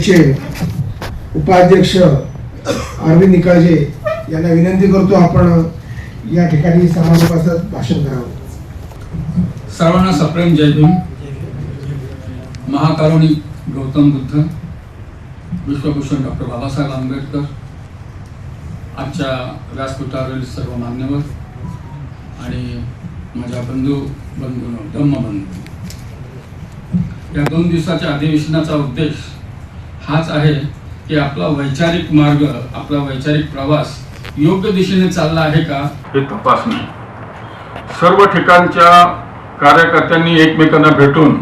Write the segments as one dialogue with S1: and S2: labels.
S1: चे उपाध्यक्ष अरविंद निकाळजे यांना विनंती करतो आपण या ठिकाणी समारोपाचं भाषण करावं.
S2: सर्वांना सप्रेम जय भीम. महाकारुणी गौतम बुद्ध विश्वभूषण डॉक्टर बाबासाहेब आंबेडकर आजच्या व्यासपीठावरील सर्व मान्यवर आणि माझ्या बंधू बंधू धम्मबंधू. या दोन दिवसाच्या अधिवेशनाचा उद्देश हाच आहे की आपला वैचारिक मार्ग आपला वैचारिक प्रवास योग्य दिशेने चालला आहे का?
S3: हे तपासणे. सर्व ठिकाणच्या कार्यकर्त्यांनी एकमेकांना भेटून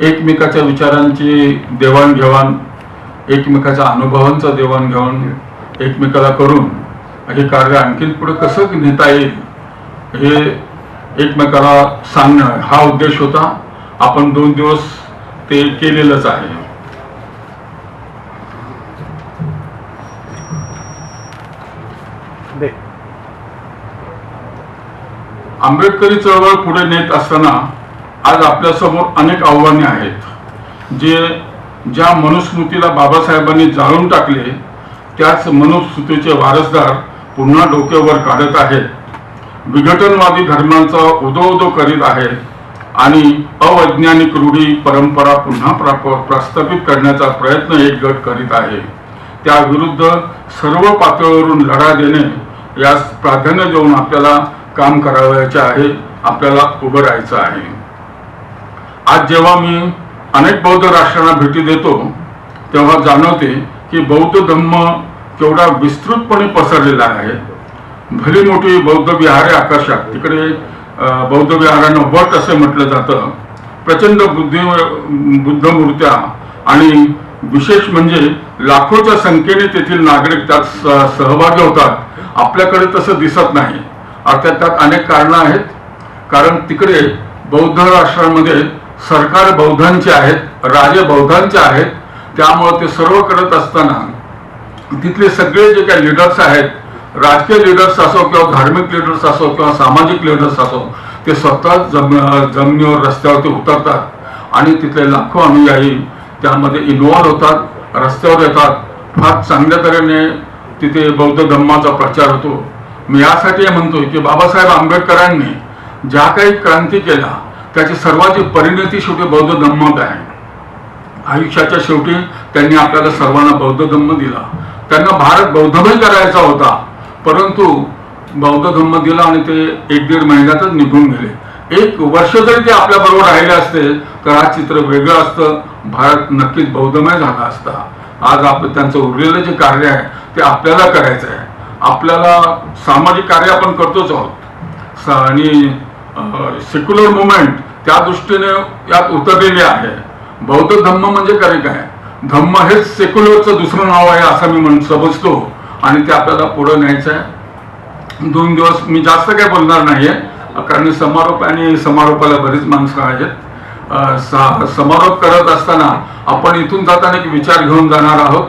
S3: एकमेकाच्या विचारांची देवाणघेवाण एकमेकाच्या अनुभवांचं देवाणघेवाण एकमेकाला करून हे कार्य आणखीन पुढे कसं नेता येईल हे एकमेकाला सांगणं हा उद्देश होता. आपण दोन दिवस ते केलेलंच आहे. आंबेडकरी चळवळ पुढे नेत असताना आज आपल्यासमोर अनेक आव्हाने आहेत. जे ज्या मनुस्मृतीला बाबासाहेबांनी जाळून टाकले त्याच मनुस्मृतीचे वारसदार पुन्हा डोक्यावर काढत आहेत. विघटनवादी धर्मांचा उदो उदो करीत आहे आणि अवैज्ञानिक रूढी परंपरा पुन्हा प्रस्थापित करण्याचा प्रयत्न एक गट करीत आहे. त्याविरुद्ध सर्व पातळीवरून लढा देणे यास प्राधान्य देऊन आपल्याला काम करावयाचे आहे आपल्याला उभं राहायचं आहे. आज जेव्हा मी अनेक बौद्ध राष्ट्रांना भेटी देतो तेव्हा जाणवते की बौद्ध धम्म केवढा विस्तृतपणे पसरलेला आहे. भली मोठी बौद्ध विहारे आकर्षक तिकडे बौद्ध विहारांना वट असे म्हटलं जातं. प्रचंड बुद्धी बुद्ध मूर्त्या आणि विशेष म्हणजे लाखोच्या संख्येने तेथील नागरिक त्यात सहभागी होतात. आपल्याकडे तसं दिसत नाही. आता त्यात अनेक कारणं आहेत. कारण तिकडे बौद्ध राष्ट्रांमध्ये सरकार बौद्धांचे आहेत राजे बौद्धांचे आहेत. त्यामुळे ते सर्व करत असताना तिथले सगळे जे काही लिडर्स आहेत राजकीय लिडर्स असो किंवा धार्मिक लिडर्स असो किंवा सामाजिक लिडर्स असो ते स्वतः जम जमिनीवर रस्त्यावरती उतरतात आणि तिथले लाखो अनुयायी त्यामध्ये इन्व्हॉल्व होतात रस्त्यावर येतात. फार चांगल्या तऱ्हेने तिथे बौद्ध धम्माचा प्रचार होतो. मी यासाठी म्हणतोय की बाबासाहेब आंबेडकरांनी ज्या काही क्रांती केला त्याची सर्वाची परिणती शेवटी बौद्ध धम्मत आहे. आयुष्याच्या शेवटी त्यांनी आपल्याला सर्वांना बौद्ध धम्म दिला. त्यांना भारत बौद्धमय करायचा होता परंतु बौद्ध धम्म दिला आणि ते एक दीड महिन्यातच निघून गेले. एक वर्ष जरी ते आपल्याबरोबर राहिले असते तर आज चित्र वेगळं असतं. भारत नक्कीच बौद्धमय झाला असता. आज आपलं त्यांचं उरलेलं जे कार्य आहे ते आपल्याला करायचं आहे आपल्याला सामाजिक कार्य आपण करतोच आहोत. आणि सेक्युलर मुवमेंट त्या दृष्टीने यात उतरलेली आहे. बौद्ध धम्म म्हणजे काय काय? धम्म हेच सेक्युलरचं दुसरं नाव आहे असं मी म्हण समजतो. आणि ते आपल्याला पुढं न्यायचं आहे. दोन दिवस मी जास्त काय बोलणार आहे कारण समारोप आणि समारोपाला बरीच माणसं आहेत. सा- समारोप करत असताना आपण इथून जाताना एक विचार घेऊन जाणार आहोत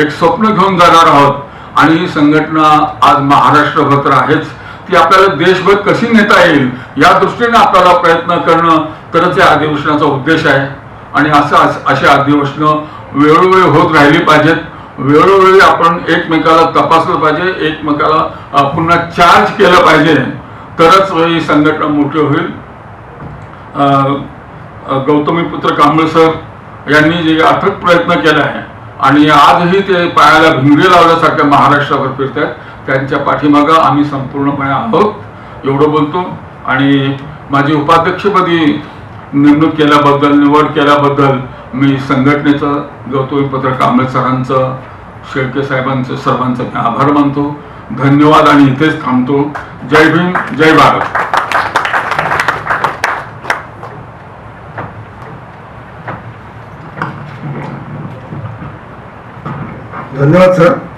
S3: एक स्वप्न घेऊन जाणार आहोत. आणि ही संघटना आज महाराष्ट्रभर तर आहेच ती आपल्याला देशभर कशी नेता येईल या दृष्टीने आपल्याला प्रयत्न करणं तरच या अधिवेशनाचा उद्देश आहे. आणि असं असे अधिवेशनं वेळोवेळी होत राहिली पाहिजेत. वेळोवेळी आपण एकमेकाला तपासलं पाहिजे एकमेकाला पुन्हा चार्ज केलं पाहिजे. तरच ही संघटना मोठी होईल. गौतमीपुत्र कांबळे सर यांनी जे अथक प्रयत्न केला आहे आणि आजही ते पायाला भिंगरी लावल्यासारख्या महाराष्ट्रावर फिरत आहेत त्यांच्या पाठीमागं आम्ही संपूर्णपणे आहोत. एवढं बोलतो. आणि माझी उपाध्यक्षपदी नेमणूक केल्याबद्दल निवड केल्याबद्दल मी संघटनेचं गौतमीपुत्र कांबळे सरांचं शेळके साहेबांचं सर्वांचं मी आभार मानतो. धन्यवाद आणि इथेच थांबतो. जय भीम जय भारत.
S1: धन्यवाद सर.